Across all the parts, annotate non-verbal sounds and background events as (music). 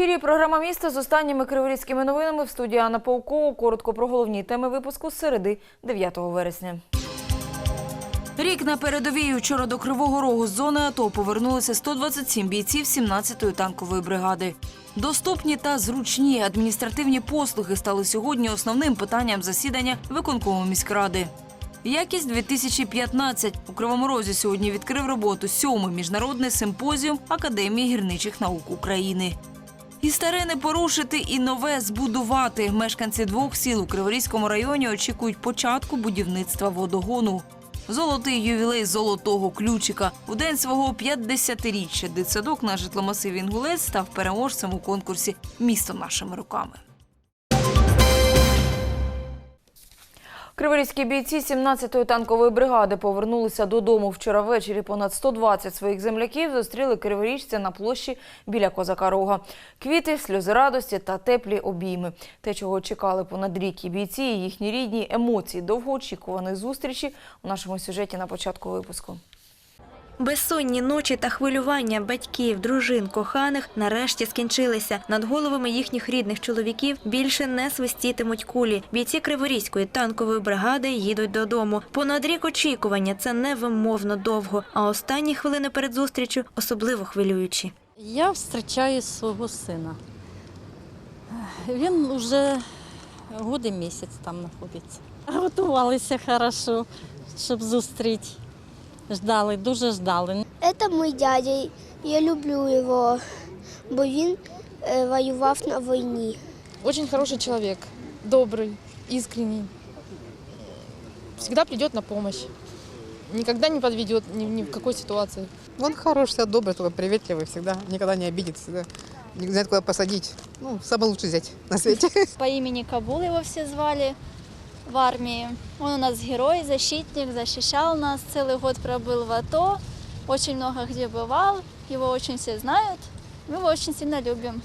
ефірі програма міста з останніми криворізькими новинами в студії Анна Паукова. Коротко про головні теми випуску з середи 9 вересня. Рік на передовій вчора до Кривого Рогу з зони АТО повернулися 127 бійців 17-ї танкової бригади. Доступні та зручні адміністративні послуги стали сьогодні основним питанням засідання виконкому міськради. Якість 2015 у Кривому Розі сьогодні відкрив роботу сьомий міжнародний симпозіум Академії гірничих наук України. І старе не порушити, і нове збудувати. Мешканці двох сіл у Криворізькому районі очікують початку будівництва водогону. Золотий ювілей золотого ключика. У день свого 50-річчя дитсадок на житломасиві Інгулець став переможцем у конкурсі Місто нашими руками. Криворізькі бійці 17-ї танкової бригади повернулися додому вчора ввечері. Понад 120 своїх земляків зустріли криворіжця на площі біля Козака Рога. Квіти, сльози радості та теплі обійми. Те, чого чекали понад рік і бійці, і їхні рідні емоції довгоочікуваної зустрічі у нашому сюжеті на початку випуску. Безсонні ночі та хвилювання батьків, дружин, коханих нарешті скінчилися. Над головами їхніх рідних чоловіків більше не свистітимуть кулі. Бійці Криворізької танкової бригади їдуть додому. Понад рік очікування це невимовно довго. А останні хвилини перед зустрічю особливо хвилюючі. Я зустрічаю свого сина. Він вже годи місяць там знаходиться. Готувалися хорошо, щоб зустріти. Ждали, дуже ждали. Це мій дядя. Я люблю його, бо він е, воював на війні. Очень хороший человек, добрый, искренний. Всегда придет на помощь. Никогда не подведет ни, ни в какой ситуации. Он хороший, всегда добрый, только приветливый, всегда, никогда не обидит, всегда не знает, куда посадить. Ну, самый лучший зять на свете. По имени Кабул его все звали в армии. Он у нас герой, защитник, защищал нас. Целый год пробыл в АТО, очень много где бывал. Его очень все знают. Мы его очень сильно любим.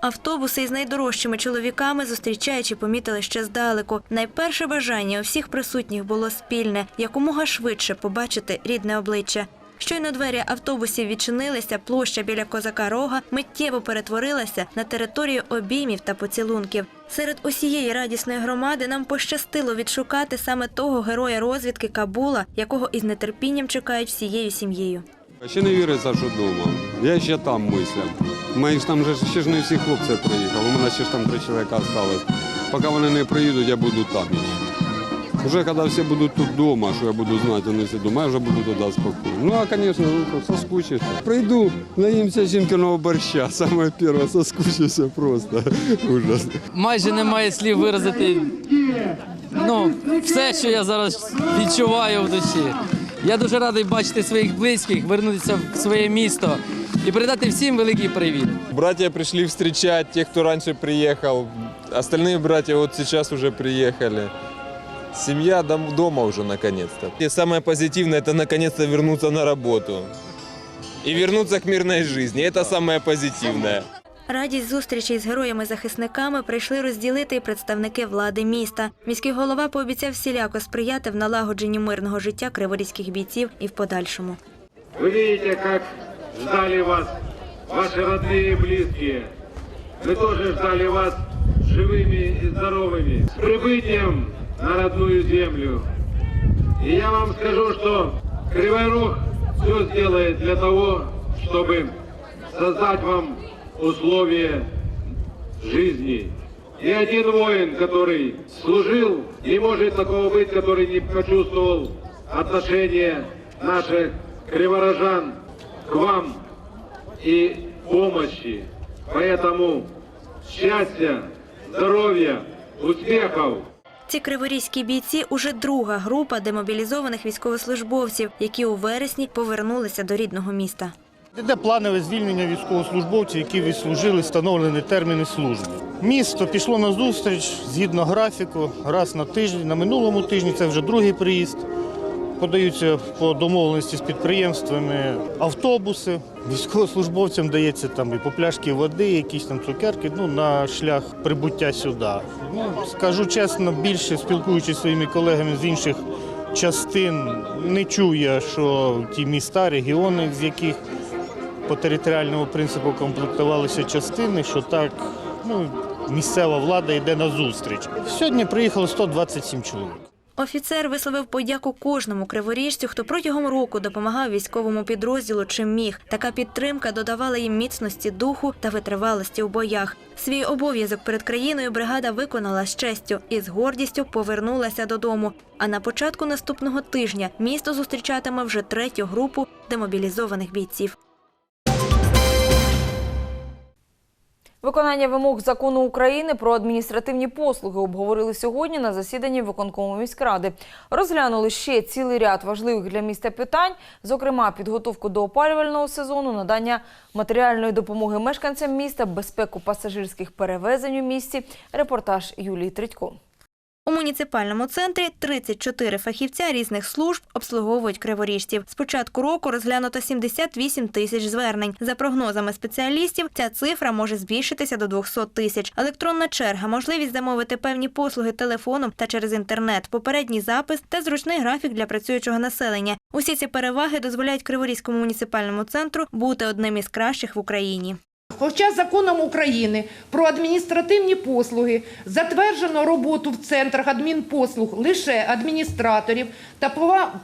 Автобуси із найдорожчими чоловіками зустрічаючи, помітили ще здалеку. Найперше бажання у всіх присутніх було спільне якомога швидше побачити рідне обличчя. Щойно двері автобусів відчинилися, площа біля козака рога миттєво перетворилася на територію обіймів та поцілунків. Серед усієї радісної громади нам пощастило відшукати саме того героя розвідки Кабула, якого із нетерпінням чекають всією сім'єю. Ще не віриться, що вдома. Я ще там мисляв. Мої ж там же ще ж не всі хлопці приїхали. У мене ще ж там три чоловіка залишилось. Поки вони не приїдуть, я буду там. Уже коли всі будуть тут вдома, що я буду знати, вони всі вдома, я вже буду туди спокійно. Ну, а, звісно, ну, соскучишся. Прийду, наїмся жінкиного борща, (laughs) саме перше, соскучишся просто. (laughs) Ужас. майже немає слів виразити ну, все, що я зараз відчуваю в душі. Я дуже радий бачити своїх близьких, вернутися в своє місто і передати всім великий привіт. Братья пришли встречать тех, кто раньше приехал. Остальные братья вот сейчас уже приехали. Семья дом- дома уже наконец-то. И самое позитивное это наконец-то вернуться на работу. И вернуться к мирной жизни. Это самое позитивное. Радість зустрічі з героями-захисниками прийшли розділити і представники влади міста. Міський голова пообіцяв всіляко сприяти в налагодженні мирного життя криворізьких бійців і в подальшому. Вы видите, как ждали вас ваши родные и близкие. Мы тоже ждали вас живыми и здоровыми. С прибытием на родную землю. И я вам скажу, что Кривой Рог все сделает для того, чтобы создать вам условия жизни. Ни один воин, который служил, не может такого быть, который не почувствовал отношение наших криворожан к вам и помощи. Поэтому счастья, здоровья, успехов! Ці криворізькі бійці уже друга група демобілізованих військовослужбовців, які у вересні повернулися до рідного міста. Йде планове звільнення військовослужбовців, які відслужили встановлені терміни служби. Місто пішло на зустріч згідно графіку, раз на тиждень. На минулому тижні це вже другий приїзд. Подаються по домовленості з підприємствами автобуси. Військовослужбовцям дається там і по пляшки води, якісь там цукерки ну, на шлях прибуття сюди. Ну, скажу чесно, більше спілкуючись своїми колегами з інших частин, не чую я, що ті міста, регіони, з яких по територіальному принципу комплектувалися частини, що так ну, місцева влада йде на зустріч. Сьогодні приїхало 127 чоловік. Офіцер висловив подяку кожному криворіжцю, хто протягом року допомагав військовому підрозділу чим міг. Така підтримка додавала їм міцності духу та витривалості у боях. Свій обов'язок перед країною бригада виконала з честю і з гордістю повернулася додому. А на початку наступного тижня місто зустрічатиме вже третю групу демобілізованих бійців. Виконання вимог закону України про адміністративні послуги обговорили сьогодні на засіданні виконкому міськради. Розглянули ще цілий ряд важливих для міста питань, зокрема підготовку до опалювального сезону, надання матеріальної допомоги мешканцям міста, безпеку пасажирських перевезень у місті. Репортаж Юлії Тредько. У муніципальному центрі 34 фахівця різних служб обслуговують криворіжців. З початку року розглянуто 78 тисяч звернень. За прогнозами спеціалістів, ця цифра може збільшитися до 200 тисяч. Електронна черга, можливість замовити певні послуги телефоном та через інтернет, попередній запис та зручний графік для працюючого населення. Усі ці переваги дозволяють Криворізькому муніципальному центру бути одним із кращих в Україні. Хоча законом України про адміністративні послуги затверджено роботу в центрах адмінпослуг лише адміністраторів та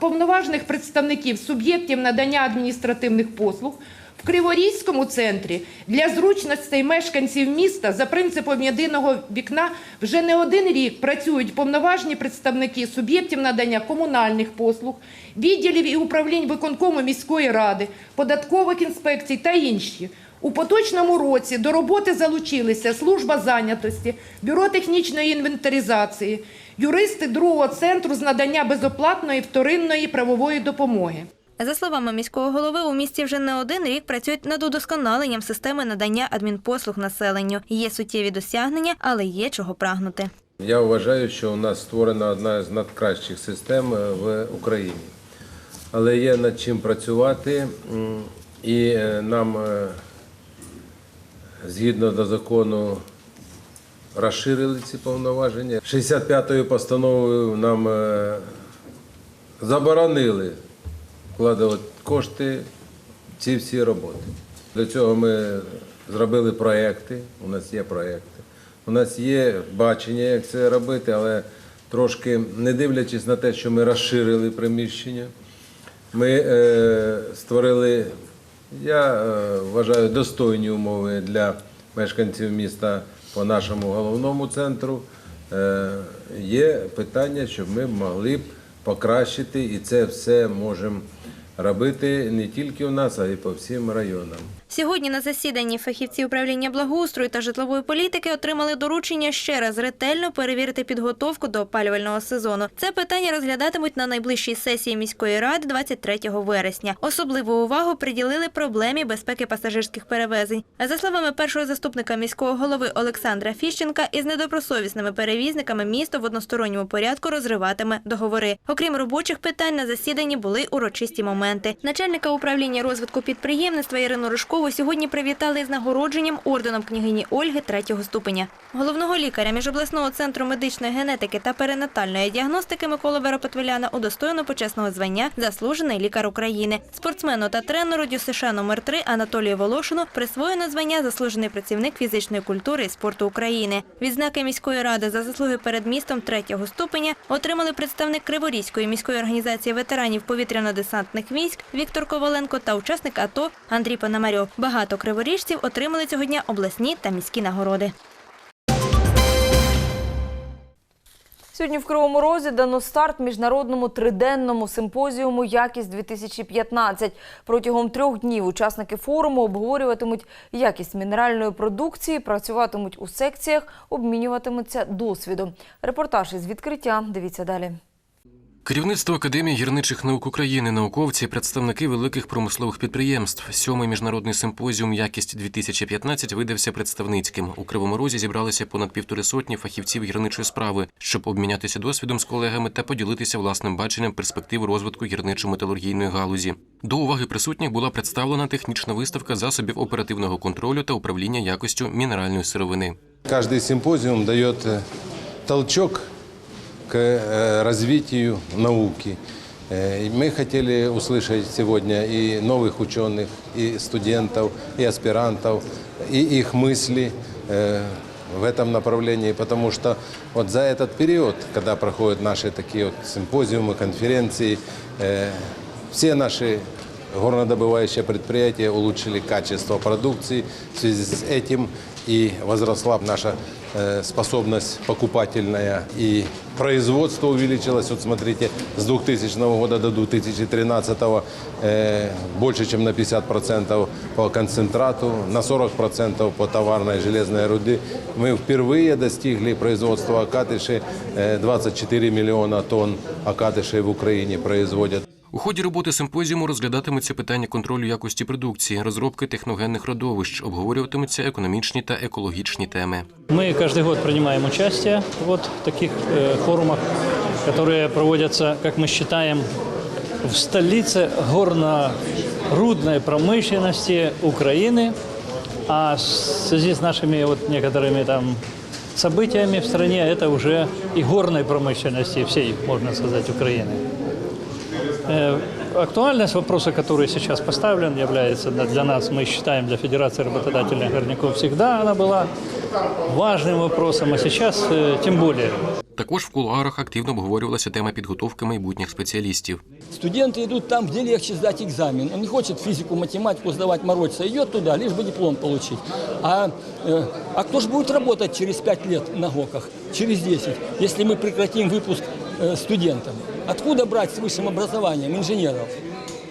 повноважних представників суб'єктів надання адміністративних послуг, в Криворізькому центрі для зручностей мешканців міста за принципом єдиного вікна вже не один рік працюють повноважні представники суб'єктів надання комунальних послуг, відділів і управлінь виконкому міської ради, податкових інспекцій та інші. У поточному році до роботи залучилися служба зайнятості, бюро технічної інвентаризації, юристи другого центру з надання безоплатної вторинної правової допомоги. За словами міського голови, у місті вже не один рік працюють над удосконаленням системи надання адмінпослуг населенню. Є суттєві досягнення, але є чого прагнути. Я вважаю, що у нас створена одна з найкращих систем е, в Україні. Але є над чим працювати, і е, нам е, згідно до закону розширили ці повноваження. 65-ю постановою нам е, заборонили вкладати кошти ці всі роботи. Для цього ми зробили проекти, у нас є проекти. У нас є бачення, як це робити, але трошки не дивлячись на те, що ми розширили приміщення, ми е, створили, я е, вважаю, достойні умови для мешканців міста по нашому головному центру. Е, є питання, щоб ми могли б покращити, і це все можемо робити не тільки у нас, а й по всім районам. Сьогодні на засіданні фахівці управління благоустрою та житлової політики отримали доручення ще раз ретельно перевірити підготовку до опалювального сезону. Це питання розглядатимуть на найближчій сесії міської ради 23 вересня. Особливу увагу приділили проблемі безпеки пасажирських перевезень. За словами першого заступника міського голови Олександра Фіщенка, із недобросовісними перевізниками місто в односторонньому порядку розриватиме договори. Окрім робочих питань, на засіданні були урочисті моменти. Начальника управління розвитку підприємництва Ірину Рожкову сьогодні привітали з нагородженням орденом княгині Ольги третього ступеня. Головного лікаря міжобласного центру медичної генетики та перинатальної діагностики Миколи Веропотвеляна удостоєно почесного звання Заслужений лікар України. Спортсмену та тренеру ДЮСШ номер 3 Анатолію Волошину присвоєно звання Заслужений працівник фізичної культури і спорту України. Відзнаки міської ради за заслуги перед містом третього ступеня отримали представник Криворізької міської організації ветеранів повітряно-десантних військ Віктор Коваленко та учасник АТО Андрій Пономарьов. Багато криворіжців отримали цього дня обласні та міські нагороди. Сьогодні в Кривому Розі дано старт міжнародному триденному симпозіуму Якість 2015 Протягом трьох днів учасники форуму обговорюватимуть якість мінеральної продукції, працюватимуть у секціях, обмінюватимуться досвідом. Репортаж із відкриття. Дивіться далі. Керівництво Академії гірничих наук України, науковці, представники великих промислових підприємств. Сьомий міжнародний симпозіум Якість 2015 видався представницьким. У Кривому Розі зібралися понад півтори сотні фахівців гірничої справи, щоб обмінятися досвідом з колегами та поділитися власним баченням перспектив розвитку гірничо-металургійної галузі. До уваги присутніх була представлена технічна виставка засобів оперативного контролю та управління якостю мінеральної сировини. Каждый симпозиум дает э, толчок к э, развитию науки. Э, и Мы хотели услышать сегодня и новых ученых, и студентов, и аспирантов, и их мысли э, в этом направлении, потому что вот за этот период, когда проходят наши такие вот симпозиумы, конференции, э, все наши горнодобывающие предприятия улучшили качество продукции. В связи с этим и возросла наша э, способность покупательная, и производство увеличилось. Вот смотрите, с 2000 года до 2013 э, больше, чем на 50% по концентрату, на 40% по товарной железной руды. Мы впервые достигли производства окатышей. Э, 24 миллиона тонн окатышей в Украине производят. У ході роботи симпозіуму розглядатимуться питання контролю якості продукції, розробки техногенних родовищ, обговорюватимуться економічні та екологічні теми. Мы каждый год принимаем участие вот в таких э, форумах, которые проводятся, как мы считаем, в столице горно-рудной промышленности Украины. А в связи с нашими вот некоторыми там событиями в стране, это уже и горной промышленности всей, можно сказать, Украины. Э, Актуальность вопроса, который сейчас поставлен, является для для нас, мы считаем, для Федерации работодателей горняков всегда она была важным вопросом, а сейчас э, тем более. Також в кулуарах активно обговорювалася тема підготовки майбутніх спеціалістів. Студенты идут там, где легче сдать экзамен. Он не хочет физику, математику сдавать, морочиться. Идет туда, лишь бы диплом получить. А, э, а кто же будет работать через 5 лет на ГОКах, через 10, если мы прекратим выпуск э, студентов? Откуда брать с высшим образованием инженеров?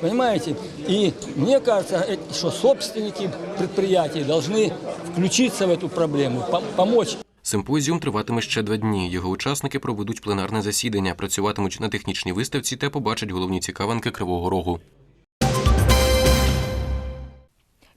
Понимаете? И мне кажется, э, что собственники предприятий должны включиться в эту проблему, пом- помочь Симпозіум триватиме ще два дні. Його учасники проведуть пленарне засідання, працюватимуть на технічній виставці та побачать головні цікавинки Кривого Рогу.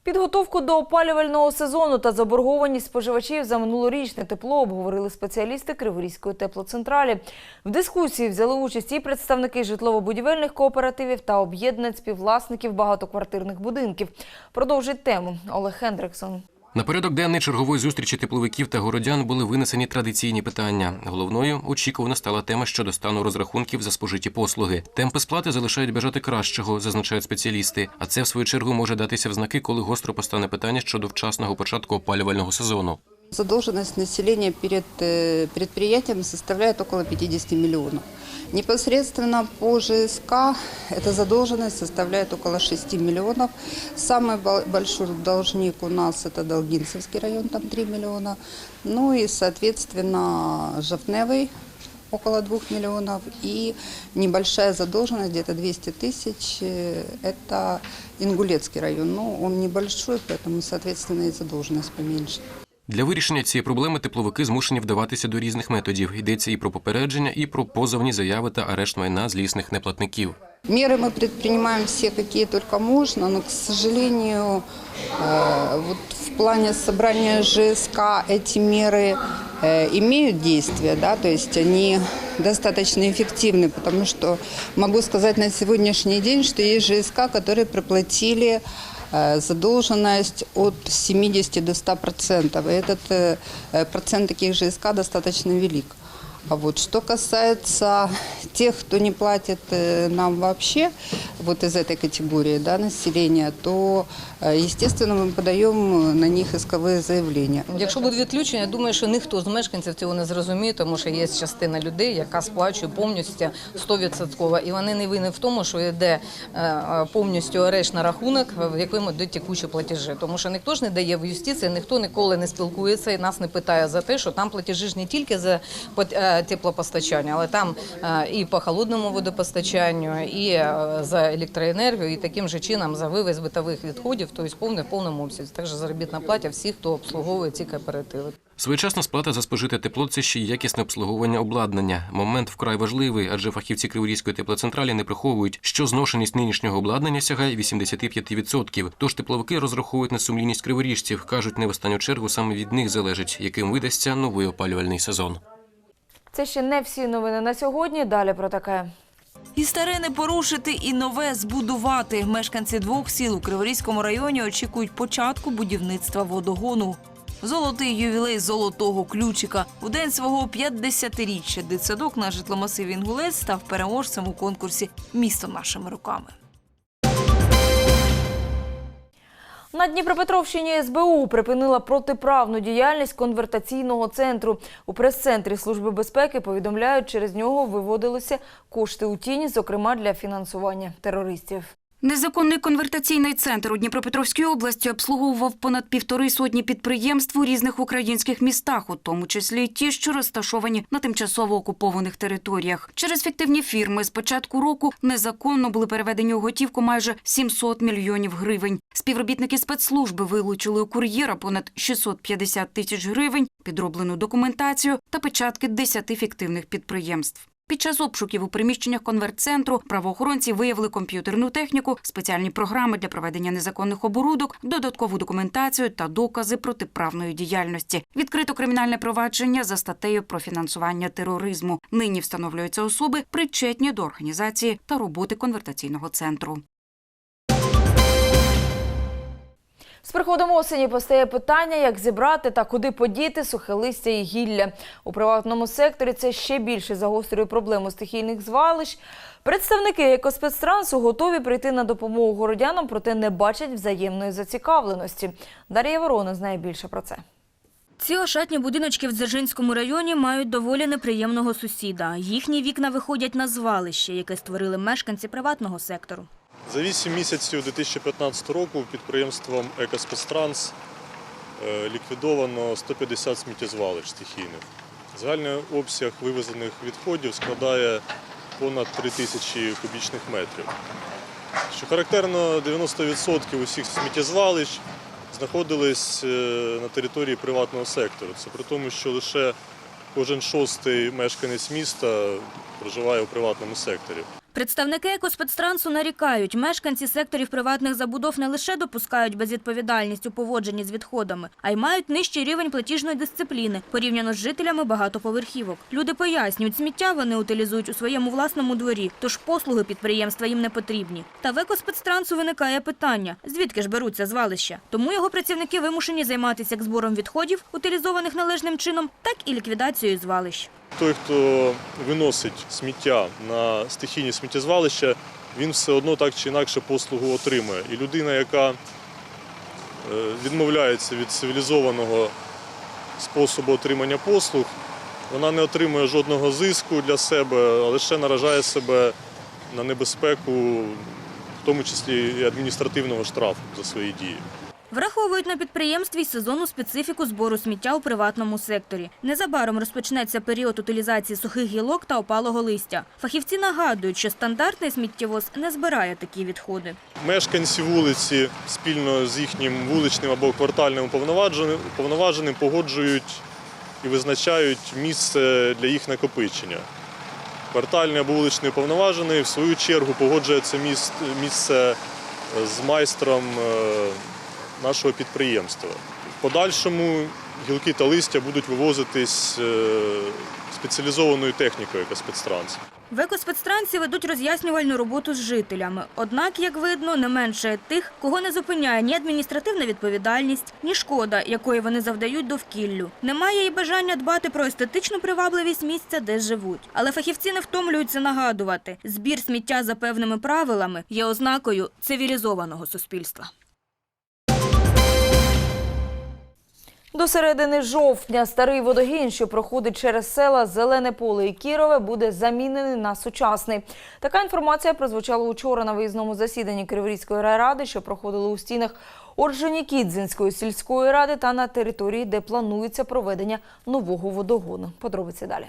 Підготовку до опалювального сезону та заборгованість споживачів за минулорічне тепло обговорили спеціалісти Криворізької теплоцентралі. В дискусії взяли участь і представники житлово-будівельних кооперативів та об'єднань співвласників багатоквартирних будинків. Продовжить тему Олег Хендриксон. На порядок денний чергової зустрічі тепловиків та городян були винесені традиційні питання. Головною очікувано стала тема щодо стану розрахунків за спожиті послуги. Темпи сплати залишають бажати кращого, зазначають спеціалісти. А це в свою чергу може датися в знаки, коли гостро постане питання щодо вчасного початку опалювального сезону. Задолженность населения перед э, предприятием составляет около 50 миллионов. Непосредственно по ЖСК эта задолженность составляет около 6 миллионов. Самый бо- большой должник у нас это Долгинцевский район, там 3 миллиона. Ну и, соответственно, Жовневый около 2 миллионов. И небольшая задолженность, где-то 200 тысяч, э, это Ингулецкий район. Ну, он небольшой, поэтому, соответственно, и задолженность поменьше. Для вирішення цієї проблеми тепловики змушені вдаватися до різних методів. Йдеться і про попередження, і про позовні заяви та арешт майна злісних неплатників. Меры мы предпринимаем все, какие только можно, но, к сожалению, э, вот в плане собрания ЖСК эти меры э, имеют действие, да, то есть они достаточно эффективны, потому что могу сказать на сегодняшний день, что есть ЖСК, которые проплатили э, задолженность от 70 до 100 процентов. И этот э, э, процент таких ЖСК достаточно велик. А вот что касается тех, кто не платит э, нам вообще, вот из этой категории да, населения, то, э, естественно, мы подаем на них исковые заявления. Якщо буде відключення, я думаю, що ніхто з мешканців цього не зрозуміє, тому що є частина людей, яка сплачує повністю 100%. І вони не винні в тому, що йде е, е, повністю арешт на рахунок, в якому йдуть текучі платежі. Тому що ніхто ж не дає в юстиції, ніхто ніколи не спілкується і нас не питає за те, що там платежі ж не тільки за е, теплопостачання, але там і по холодному водопостачанню, і за електроенергію, і таким же чином за вивез битових відходів, тобто повне в повному обсязі. Також заробітна платя всіх, хто обслуговує ці кооперативи. Своєчасна сплата за спожите тепло це ще й якісне обслуговування обладнання. Момент вкрай важливий, адже фахівці Криворізької теплоцентралі не приховують, що зношеність нинішнього обладнання сягає 85%. Тож тепловики розраховують на сумлінність криворіжців. кажуть, не в останню чергу саме від них залежить, яким видасться новий опалювальний сезон. Це ще не всі новини на сьогодні. Далі про таке. І старе не порушити, і нове збудувати. Мешканці двох сіл у Криворізькому районі очікують початку будівництва водогону. Золотий ювілей золотого ключика. У день свого 50-річчя дитсадок на житломасиві Інгулець став переможцем у конкурсі Місто нашими руками. На Дніпропетровщині СБУ припинила протиправну діяльність конвертаційного центру. У прес-центрі Служби безпеки повідомляють, через нього виводилися кошти у тіні, зокрема для фінансування терористів. Незаконний конвертаційний центр у Дніпропетровській області обслуговував понад півтори сотні підприємств у різних українських містах, у тому числі й ті, що розташовані на тимчасово окупованих територіях. Через фіктивні фірми з початку року незаконно були переведені у готівку майже 700 мільйонів гривень. Співробітники спецслужби вилучили у кур'єра понад 650 тисяч гривень, підроблену документацію та печатки 10 фіктивних підприємств. Під час обшуків у приміщеннях конверт-центру правоохоронці виявили комп'ютерну техніку, спеціальні програми для проведення незаконних оборудок, додаткову документацію та докази протиправної діяльності. Відкрито кримінальне провадження за статтею про фінансування тероризму. Нині встановлюються особи, причетні до організації та роботи конвертаційного центру. З приходом осені постає питання, як зібрати та куди подіти сухе листя і гілля. У приватному секторі це ще більше загострює проблему стихійних звалищ. Представники екоспецтрансу готові прийти на допомогу городянам, проте не бачать взаємної зацікавленості. Дар'я Ворона знає більше про це. Ці ошатні будиночки в Дзержинському районі мають доволі неприємного сусіда. Їхні вікна виходять на звалище, яке створили мешканці приватного сектору. За 8 місяців 2015 року підприємством «Екоспецтранс» е, ліквідовано 150 сміттєзвалищ стихійних. Загальний обсяг вивезених відходів складає понад 3 тисячі кубічних метрів. Що характерно, 90% усіх сміттєзвалищ знаходились е, на території приватного сектору. Це при тому, що лише кожен шостий мешканець міста проживає у приватному секторі. Представники екоспецтрансу нарікають, мешканці секторів приватних забудов не лише допускають безвідповідальність у поводженні з відходами, а й мають нижчий рівень платіжної дисципліни порівняно з жителями багатоповерхівок. Люди пояснюють, сміття вони утилізують у своєму власному дворі, тож послуги підприємства їм не потрібні. Та в екоспецтрансу виникає питання, звідки ж беруться звалища. Тому його працівники вимушені займатися як збором відходів, утилізованих належним чином, так і ліквідацією звалищ. Той, хто виносить сміття на стихійні сміттєзвалища, він все одно так чи інакше послугу отримує. І людина, яка е, відмовляється від цивілізованого способу отримання послуг, вона не отримує жодного зиску для себе, а лише наражає себе на небезпеку, в тому числі і адміністративного штрафу за свої дії. Враховують на підприємстві й сезонну специфіку збору сміття у приватному секторі. Незабаром розпочнеться період утилізації сухих гілок та опалого листя. Фахівці нагадують, що стандартний сміттєвоз не збирає такі відходи. Мешканці вулиці спільно з їхнім вуличним або квартальним уповноваженим погоджують і визначають місце для їх накопичення. Квартальний або вуличний уповноважений в свою чергу погоджує це місце з майстром е, нашого підприємства. В подальшому гілки та листя будуть вивозитись е, спеціалізованою технікою екоспецтранс. В екоспецтрансі ведуть роз'яснювальну роботу з жителями. Однак, як видно, не менше тих, кого не зупиняє ні адміністративна відповідальність, ні шкода, якої вони завдають довкіллю. Немає і бажання дбати про естетичну привабливість місця, де живуть. Але фахівці не втомлюються нагадувати, збір сміття за певними правилами є ознакою цивілізованого суспільства. До середини жовтня старий водогін, що проходить через села Зелене поле і Кірове, буде замінений на сучасний. Така інформація прозвучала учора на виїзному засіданні Криворізької райради, що проходило у стінах Орджонікідзинської сільської ради та на території, де планується проведення нового водогону. Подробиці далі.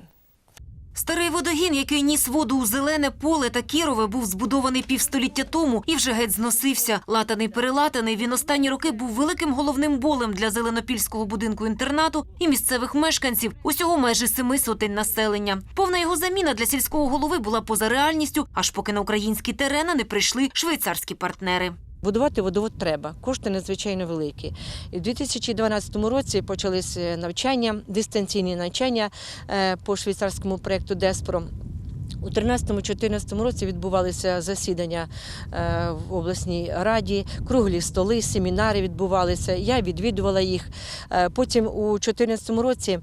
Старий водогін, який ніс воду у зелене поле та Кірове, був збудований півстоліття тому і вже геть зносився. Латаний перелатаний, він останні роки був великим головним болем для зеленопільського будинку інтернату і місцевих мешканців. Усього майже семи сотень населення. Повна його заміна для сільського голови була поза реальністю, аж поки на українські терени не прийшли швейцарські партнери. Будувати водовод треба, кошти надзвичайно великі. І в 2012 році почалися навчання, дистанційні навчання е, по швейцарському проєкту Деспро. У 2013-2014 році відбувалися засідання е, в обласній раді, круглі столи, семінари відбувалися. Я відвідувала їх. Е, Потім у 2014 році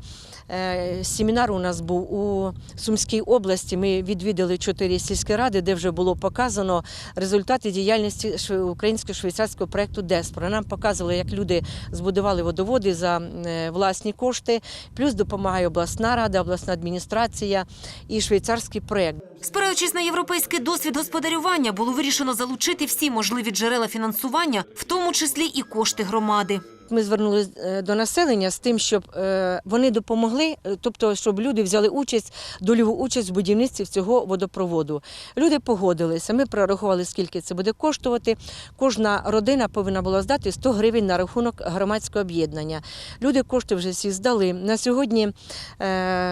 семінар у нас був у Сумській області. Ми відвідали чотири сільські ради, де вже було показано результати діяльності шве- українсько-швейцарського проєкту Деспора. Нам показували, як люди збудували водоводи за е, власні кошти, плюс допомагає обласна рада, обласна адміністрація і швейцарський проєкт. Спираючись на європейський досвід господарювання, було вирішено залучити всі можливі джерела фінансування, в тому числі і кошти громади. Ми звернулися е, до населення з тим, щоб е, вони допомогли, е, тобто, щоб люди взяли участь, дольову участь в будівництві цього водопроводу. Люди погодилися. Ми прорахували, скільки це буде коштувати. Кожна родина повинна була здати 100 гривень на рахунок громадського об'єднання. Люди кошти вже всі здали. На сьогодні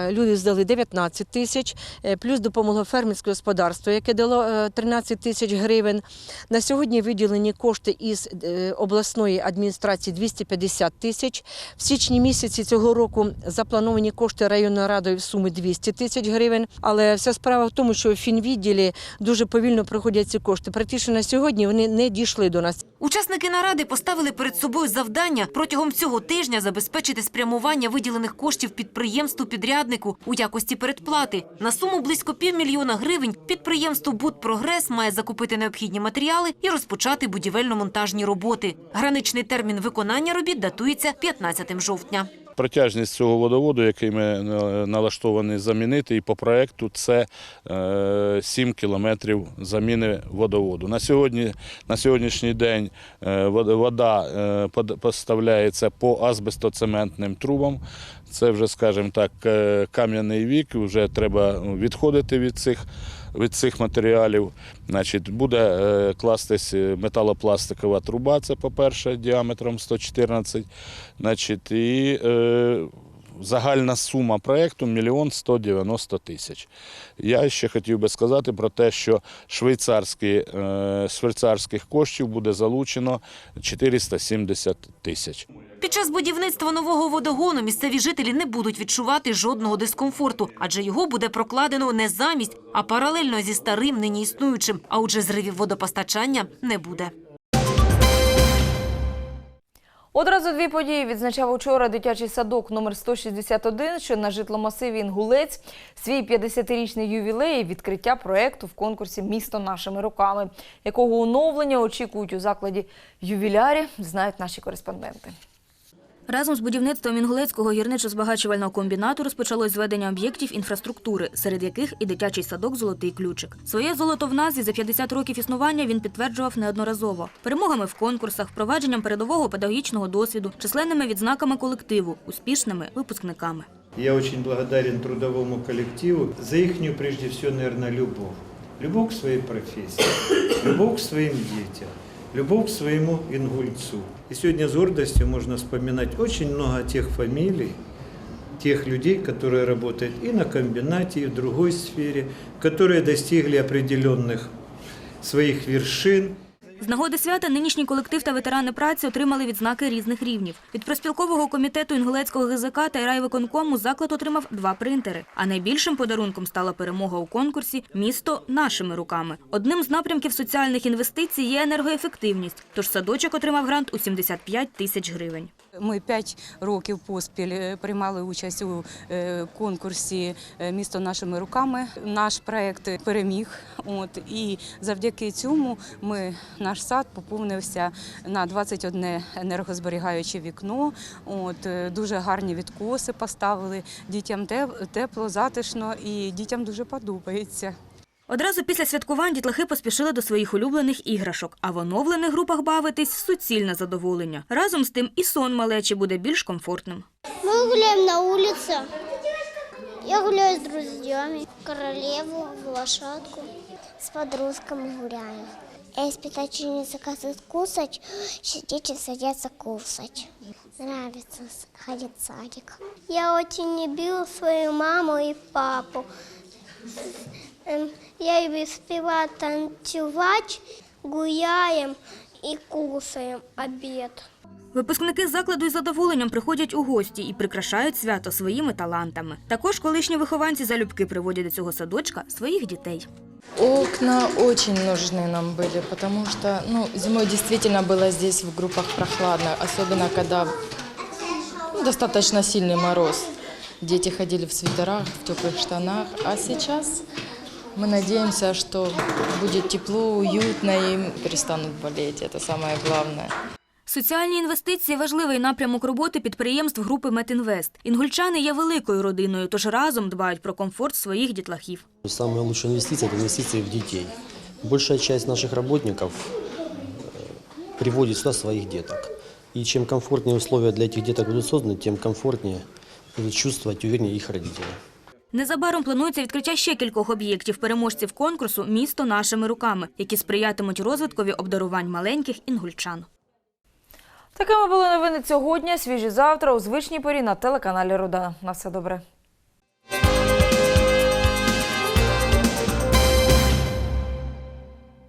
люди здали 19 тисяч, плюс допомогло фермерське господарство, яке дало е, 13 тисяч гривень. На сьогодні виділені кошти із обласної адміністрації 250 тисяч. В січні місяці цього року заплановані кошти районної ради в сумі 200 тисяч гривень. Але вся справа в тому, що в фінвідділі дуже повільно проходять ці кошти. Практично на сьогодні вони не дійшли до нас. Учасники наради поставили перед собою завдання протягом цього тижня забезпечити спрямування виділених коштів підприємству підряднику у якості передплати. На суму близько півмільйона гривень підприємство «Будпрогрес» має закупити необхідні матеріали і розпочати будівельно-монтажні роботи. Граничний термін виконання робіт датується 15 жовтня. Протяжність цього водоводу, який ми е, налаштовані замінити, і по проекту це е, 7 кілометрів заміни водоводу. На сьогодні, на сьогоднішній день е, вода- е, поставляється по азбестоцементним трубам. Це вже, скажімо так, е, кам'яний вік. Вже треба відходити від цих. Від цих матеріалів Значить, буде е, кластись е, металопластикова труба, це по-перше, діаметром 114. Значить, і загальна сума проєкту – мільйон 190 тисяч. Я ще хотів би сказати про те, що швейцарські, е, швейцарських коштів буде залучено 470 тисяч. Під час будівництва нового водогону місцеві жителі не будуть відчувати жодного дискомфорту, адже його буде прокладено не замість, а паралельно зі старим нині існуючим. А отже, зривів водопостачання не буде. Одразу дві події відзначав учора дитячий садок номер 161, що на житломасиві Інгулець. Свій 50-річний ювілей відкриття проекту в конкурсі Місто нашими руками, якого оновлення очікують у закладі ювілярі, знають наші кореспонденти. Разом з будівництвом Інгулецького гірничо-збагачувального комбінату розпочалось зведення об'єктів інфраструктури, серед яких і дитячий садок Золотий ключик. Своє золото в назві за 50 років існування він підтверджував неодноразово перемогами в конкурсах, впровадженням передового педагогічного досвіду, численними відзнаками колективу, успішними випускниками. Я очень благодарен трудовому коллективу за их, прежде всего, наверное, любовь. Любовь к своей профессии, любовь к своим детям, любовь к своему ингульцу. И сегодня с гордостью можно вспоминать очень много тех фамилий, тех людей, которые работают и на комбинате, и в другой сфере, которые достигли определенных своих вершин. з нагоди свята нинішній колектив та ветерани праці отримали відзнаки різних рівнів. Від проспілкового комітету Інгулецького ГЗК та райвиконкому заклад отримав два принтери. А найбільшим подарунком стала перемога у конкурсі Місто нашими руками. Одним з напрямків соціальних інвестицій є енергоефективність. Тож садочок отримав грант у 75 тисяч гривень. Ми п'ять років поспіль е, приймали участь у е, конкурсі е, Місто нашими руками. Наш проект переміг. От і завдяки цьому ми наш сад поповнився на 21 енергозберігаюче вікно. От дуже гарні відкоси поставили. Дітям тепло, затишно і дітям дуже подобається. Одразу після святкувань дітлахи поспішили до своїх улюблених іграшок, а в оновлених групах бавитись суцільне задоволення. Разом з тим і сон малечі буде більш комфортним. Мы гуляем на улице. Я гуляю с друзьями. Королеву, лошадку. С подружками гуляю. Если питательница заказывает кусать, дети садятся кусать. Нравится ходить в садик. Я очень любила свою маму и папу. Эм, Я и успеваю танцевать, гуляем и кушаем обед. Випускники закладу із задоволенням приходять у гості і прикрашають свято своїми талантами. Також колишні вихованці залюбки приводять до цього садочка своїх дітей. Окна очень нужны нам были, потому что ну, зимой действительно было здесь в группах прохладно, особенно когда ну, достаточно сильный мороз. Дети ходили в свитерах, в теплых штанах, а сейчас мы надеемся, что будет тепло, уютно и перестанут болеть. Это самое главное. Соціальні інвестиції важливий напрямок роботи підприємств групи Метінвест. Інгульчани є великою родиною, тож разом дбають про комфорт своїх дітлахів. Самая лучшая инвестиция – это инвестиции в детей. Большая часть наших работников э, приводит сюда своих деток. И чем комфортнее условия для этих деток будут созданы, тем комфортнее будут чувствовать, увереннее их родители. Незабаром планується відкриття ще кількох об'єктів переможців конкурсу Місто нашими руками, які сприятимуть розвиткові обдарувань маленьких інгульчан. Такими були новини сьогодні. Свіжі завтра у звичній порі на телеканалі Руда. На все добре.